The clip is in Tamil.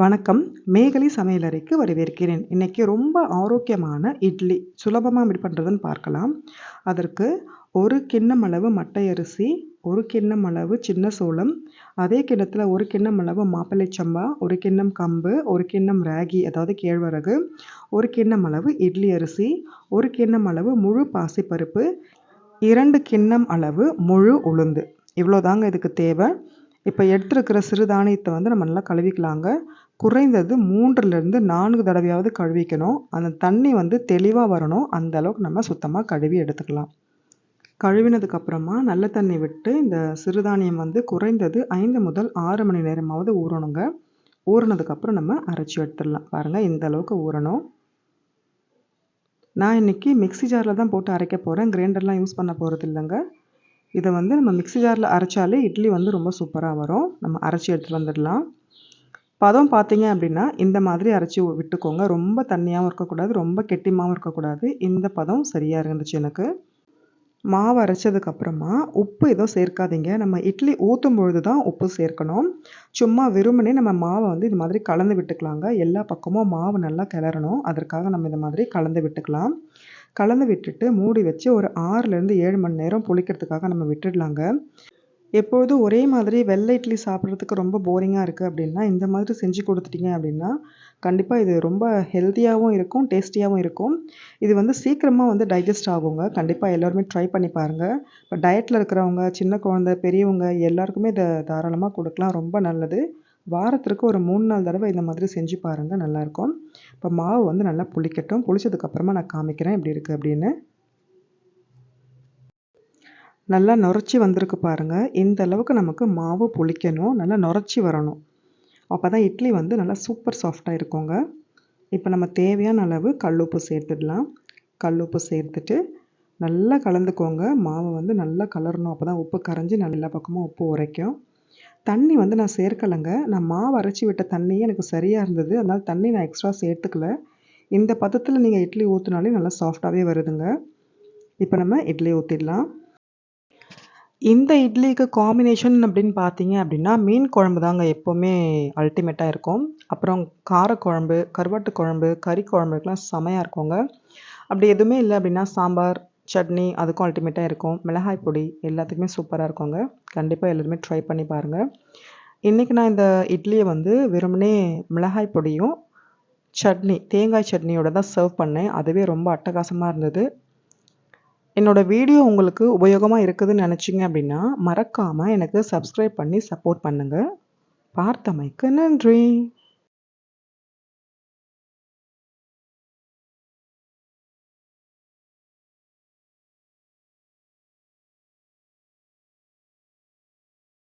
வணக்கம். மேகலி சமையலறைக்கு வரவேற்கிறேன். இன்றைக்கி ரொம்ப ஆரோக்கியமான இட்லி. சுலபமாக எப்படி பண்ணுறதுன்னு பார்க்கலாம். அதற்கு ஒரு கிண்ணம் அளவு மட்டை அரிசி ஒரு கிண்ணம் அளவு சின்ன சோளம் அதே கிண்ணத்தில் ஒரு கிண்ணம் அளவு மாப்பிள்ளை சம்பா ஒரு கிண்ணம் கம்பு ஒரு கிண்ணம் ராகி அதாவது கேழ்வரகு ஒரு கிண்ணம் அளவு இட்லி அரிசி ஒரு கிண்ணம் அளவு முழு பாசிப்பருப்பு இரண்டு கிண்ணம் அளவு முழு உளுந்து. இவ்வளோதாங்க இதுக்கு தேவை. இப்போ எடுத்துருக்கிற சிறுதானியத்தை வந்து நம்ம நல்லா கழுவிக்கலாங்க. குறைந்தது மூன்றுலேருந்து நான்கு தடவையாவது கழுவிக்கணும். அந்த தண்ணி வந்து தெளிவாக வரணும். அந்த அளவுக்கு நம்ம சுத்தமாக கழுவி எடுத்துக்கலாம். கழுவினதுக்கப்புறமா நல்ல தண்ணி விட்டு இந்த சிறுதானியம் வந்து குறைந்தது ஐந்து முதல் ஆறு மணி நேரமாவது ஊறணுங்க. ஊறினதுக்கப்புறம் நம்ம அரைச்சி எடுத்துடலாம். பாருங்கள் இந்த அளவுக்கு ஊறணும். நான் இன்றைக்கி மிக்சி ஜாரில் தான் போட்டு அரைக்க போகிறேன் கிரைண்டர்லாம் யூஸ் பண்ண போகிறது இல்லைங்க. இதை வந்து நம்ம மிக்சி ஜாரில் அரைச்சாலே இட்லி வந்து ரொம்ப சூப்பராக வரும். நம்ம அரைச்சி எடுத்துகிட்டு வந்துடலாம். பதம் பார்த்தீங்க அப்படின்னா இந்த மாதிரி அரைச்சி விட்டுக்கோங்க. ரொம்ப தண்ணியாகவும் இருக்கக்கூடாது ரொம்ப கெட்டிமாகவும் இருக்கக்கூடாது. இந்த பதம் சரியாக இருந்துச்சு எனக்கு. மாவு அரைச்சதுக்கப்புறமா உப்பு எதுவும் சேர்க்காதீங்க. நம்ம இட்லி ஊற்றும் பொழுது தான் உப்பு சேர்க்கணும். சும்மா வெறுமனே நம்ம மாவை வந்து இது மாதிரி கலந்து விட்டுக்கலாங்க. எல்லா பக்கமும் மாவு நல்லா கிளறணும். அதற்காக நம்ம இந்த மாதிரி கலந்து விட்டுக்கலாம். கலந்து விட்டுட்டு மூடி வச்சு ஒரு ஆறுலேருந்து ஏழு மணி நேரம் புளிக்கிறதுக்காக நம்ம விட்டுடலாங்க. எப்போதும் ஒரே மாதிரி வெள்ளை இட்லி சாப்பிட்றதுக்கு ரொம்ப போரிங்காக இருக்குது அப்படின்னா இந்த மாதிரி செஞ்சு கொடுத்துட்டீங்க அப்படின்னா கண்டிப்பாக இது ரொம்ப ஹெல்த்தியாகவும் இருக்கும் டேஸ்டியாகவும் இருக்கும். இது வந்து சீக்கிரமாக வந்து டைஜஸ்ட் ஆகுங்க. கண்டிப்பாக எல்லோருமே ட்ரை பண்ணி பாருங்கள் இப்போ டயட்டில் இருக்கிறவங்க சின்ன குழந்தை பெரியவங்க எல்லாருக்குமே இதை தாராளமாக கொடுக்கலாம். ரொம்ப நல்லது. வாரத்திற்கு ஒரு மூணு நாள் தடவை இந்த மாதிரி செஞ்சு பாருங்கள் நல்லாயிருக்கும் இப்போ மாவு வந்து நல்லா புளிக்கட்டும். புளிச்சதுக்கப்புறமா நான் காமிக்கிறேன். எப்படி இருக்குது அப்படின்னு. நல்லா நுரைச்சி வந்திருக்கு பாருங்கள் இந்த அளவுக்கு நமக்கு மாவு புளிக்கணும். நல்லா நுரைச்சி வரணும். அப்போ தான் இட்லி வந்து நல்லா சூப்பர் சாஃப்டாக இருக்குங்க. இப்போ நம்ம தேவையான அளவு கல் உப்பு சேர்த்துடலாம். கல் உப்பு சேர்த்துட்டு நல்லா கலந்துக்கோங்க. மாவை வந்து நல்லா கலரணும். அப்போ தான் உப்பு கரைஞ்சி நல்லா பக்கமும் உப்பு உரைக்கும். தண்ணி வந்து நான் சேர்க்கலைங்க. நான் மாவு அரைச்சி விட்ட தண்ணியே எனக்கு சரியாக இருந்தது. அதனால் தண்ணி நான் எக்ஸ்ட்ரா சேர்த்துக்கல. இந்த பதத்தில் நீங்கள் இட்லி ஊற்றினாலே நல்லா சாஃப்டாகவே வருதுங்க. இப்போ நம்ம இட்லி ஊற்றிடலாம் இந்த இட்லிக்கு காம்பினேஷன் அப்படின்னு பார்த்தீங்க அப்படின்னா மீன் குழம்பு தாங்க எப்போவுமே அல்டிமேட்டாக இருக்கும். அப்புறம் காரக்குழம்பு கருவாட்டு குழம்பு கறி குழம்புக்கெலாம் செமையாக இருக்குங்க. அப்படி எதுவுமே இல்லை அப்படின்னா சாம்பார் சட்னி அதுக்கும் அல்டிமேட்டாக இருக்கும். மிளகாய் பொடி எல்லாத்துக்குமே சூப்பராக இருக்குங்க. கண்டிப்பாக எல்லாருமே ட்ரை பண்ணி பாருங்கள் இன்றைக்கி நான் இந்த இட்லியை வந்து வெறுமனே மிளகாய் பொடியும் சட்னி தேங்காய் சட்னியோட தான் சர்வ் பண்ணேன். அதுவே ரொம்ப அட்டகாசமாக இருந்தது. என்னோடய வீடியோ உங்களுக்கு உபயோகமாக இருக்குதுன்னு நினச்சிங்க அப்படின்னா மறக்காமல் எனக்கு சப்ஸ்கிரைப் பண்ணி சப்போர்ட் பண்ணுங்கள் பார்த்தமைக்கு நன்றி.